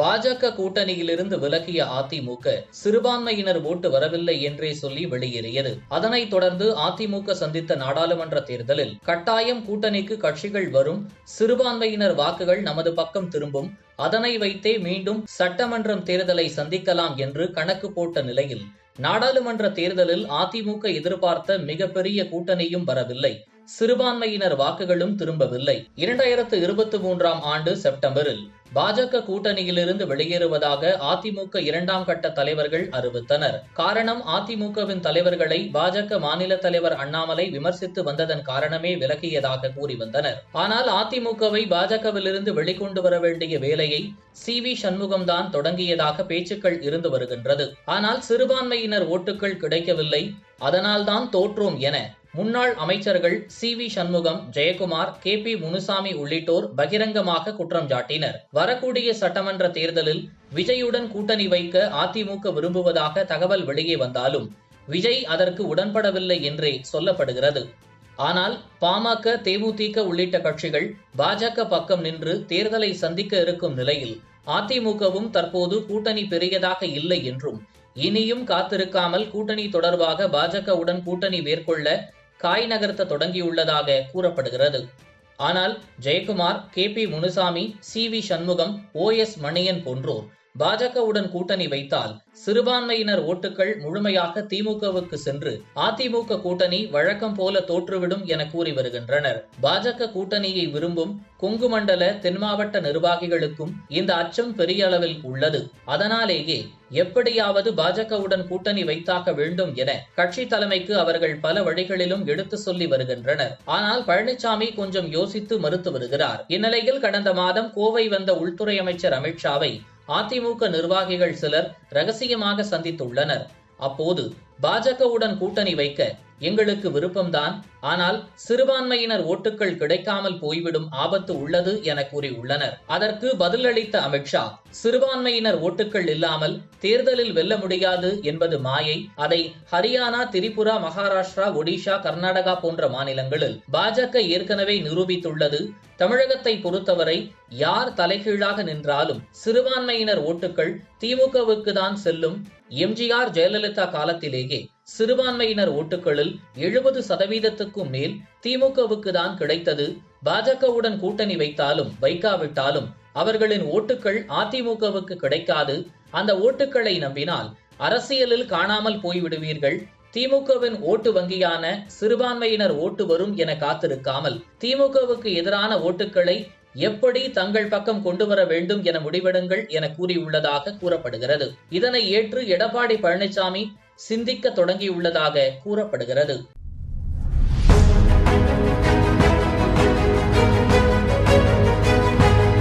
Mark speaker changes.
Speaker 1: பாஜக கூட்டணியிலிருந்து விலகிய அதிமுக சிறுபான்மையினர் ஓட்டு வரவில்லை என்றே சொல்லி வெளியேறியது. அதனைத் தொடர்ந்து அதிமுக சந்தித்த நாடாளுமன்ற தேர்தலில் கட்டாயம் கூட்டணிக்கு கட்சிகள் வரும் சிறுபான்மையினர் வாக்குகள் நமது பக்கம் திரும்பும் அதனை வைத்தே மீண்டும் சட்டமன்றம் தேர்தலை சந்திக்கலாம் என்று கணக்கு போட்ட நிலையில் நாடாளுமன்ற தேர்தலில் அதிமுக எதிர்பார்த்த மிகப்பெரிய கூட்டணியும் வரவில்லை. சிறுபான்மையினர் வாக்குகளும் திரும்பவில்லை. இரண்டாயிரத்து இருபத்தி மூன்றாம் ஆண்டு செப்டம்பரில் பாஜக கூட்டணியிலிருந்து வெளியேறுவதாக அதிமுக இரண்டாம் கட்ட தலைவர்கள் அறிவித்தனர். காரணம் அதிமுகவின் தலைவர்களை பாஜக மாநில தலைவர் அண்ணாமலை விமர்சித்து வந்ததன் காரணமே விலகியதாக கூறி வந்தனர். ஆனால் அதிமுகவை பாஜகவிலிருந்து வெளிக்கொண்டு வர வேண்டிய வேலையை சி வி சண்முகம்தான் தொடங்கியதாக பேச்சுக்கள் இருந்து வருகின்றது. ஆனால் சிறுபான்மையினர் ஓட்டுகள் கிடைக்கவில்லை. அதனால்தான் தோற்றோம் என முன்னாள் அமைச்சர்கள் C V Shanmugam Jayakumar K P Munusamy உள்ளிட்டோர் பகிரங்கமாக குற்றம் சாட்டினர். வரக்கூடிய சட்டமன்ற தேர்தலில் விஜயுடன் கூட்டணி வைக்க அதிமுக விரும்புவதாக தகவல் வெளியே வந்தாலும் விஜய் அதற்கு உடன்படவில்லை என்றே சொல்லப்படுகிறது. ஆனால் பாமக தேமுதிக உள்ளிட்ட கட்சிகள் பாஜக பக்கம் நின்று தேர்தலை சந்திக்க இருக்கும் நிலையில் அதிமுகவும் தற்போது கூட்டணி பெரியதாக இல்லை என்றும் இனியும் காத்திருக்காமல் கூட்டணி தொடர்பாக பாஜகவுடன் கூட்டணி மேற்கொள்ள காய் நகர்த்த தொடங்கியுள்ளதாக கூறப்படுகிறது. ஆனால் Jayakumar K P Munusamy C V Shanmugam O S Manian போன்றோர் பாஜகவுடன் கூட்டணி வைத்தால் சிறுபான்மையினர் ஓட்டுகள் முழுமையாக திமுகவுக்கு சென்று அதிமுக கூட்டணி வழக்கம் போல தோற்றுவிடும் என கூறி வருகின்றனர். பாஜக கூட்டணியை விரும்பும் கொங்கு மண்டல தென் மாவட்ட நிர்வாகிகளுக்கும் இந்த அச்சம் பெரிய அளவில் உள்ளது. அதனாலேயே எப்படியாவது பாஜகவுடன் கூட்டணி வைத்தாக வேண்டும் என கட்சி தலைமைக்கு அவர்கள் பல வழிகளிலும் எடுத்து சொல்லி வருகின்றனர். ஆனால் பழனிசாமி கொஞ்சம் யோசித்து மறுத்து வருகிறார். இந்நிலையில் கடந்த மாதம் கோவை வந்த உள்துறை அமைச்சர் அமித்ஷாவை அதிமுக நிர்வாகிகள் சிலர் ரகசியமாக சந்தித்துள்ளனர். அப்போது பாஜகவுடன் கூட்டணி வைக்க எங்களுக்கு விருப்பம்தான். ஆனால் சிறுபான்மையினர் ஓட்டுகள் கிடைக்காமல் போய்விடும் ஆபத்து உள்ளது என கூறியுள்ளனர். அதற்கு பதிலளித்த அமித்ஷா சிறுபான்மையினர் ஓட்டுகள் இல்லாமல் தேர்தலில் வெல்ல முடியாது என்பது மாயை. அதை ஹரியானா திரிபுரா மகாராஷ்டிரா ஒடிஷா கர்நாடகா போன்ற மாநிலங்களில் பாஜக ஏற்கனவே நிரூபித்துள்ளது. தமிழகத்தை பொறுத்தவரை யார் தலைகீழாக நின்றாலும் சிறுபான்மையினர் ஓட்டுகள் திமுகவுக்கு தான் செல்லும். எம்ஜிஆர் ஜெயலலிதா காலத்திலேயே சிறுபான்மையினர் ஓட்டுகளில் எழுபது சதவீதத்துக்கும் மேல் திமுகவுக்கு தான் கிடைத்தது. பாஜகவுடன் கூட்டணி வைத்தாலும் வைக்காவிட்டாலும் அவர்களின் ஓட்டுகள் அதிமுகவுக்கு கிடைக்காது. அந்த ஓட்டுகளை நம்பினால் அரசியலில் காணாமல் போய்விடுவீர்கள். திமுகவின் ஓட்டு வங்கியான சிறுபான்மையினர் ஓட்டு வரும் என காத்திருக்காமல் திமுகவுக்கு எதிரான ஓட்டுகளை எப்படி தங்கள் பக்கம் கொண்டு வர வேண்டும் என முடிவெடுங்கள் என கூறியுள்ளதாக கூறப்படுகிறது. இதனை ஏற்று எடப்பாடி பழனிசாமி சிந்திக்க தொடங்கியுள்ளதாக கூறப்படுகிறது.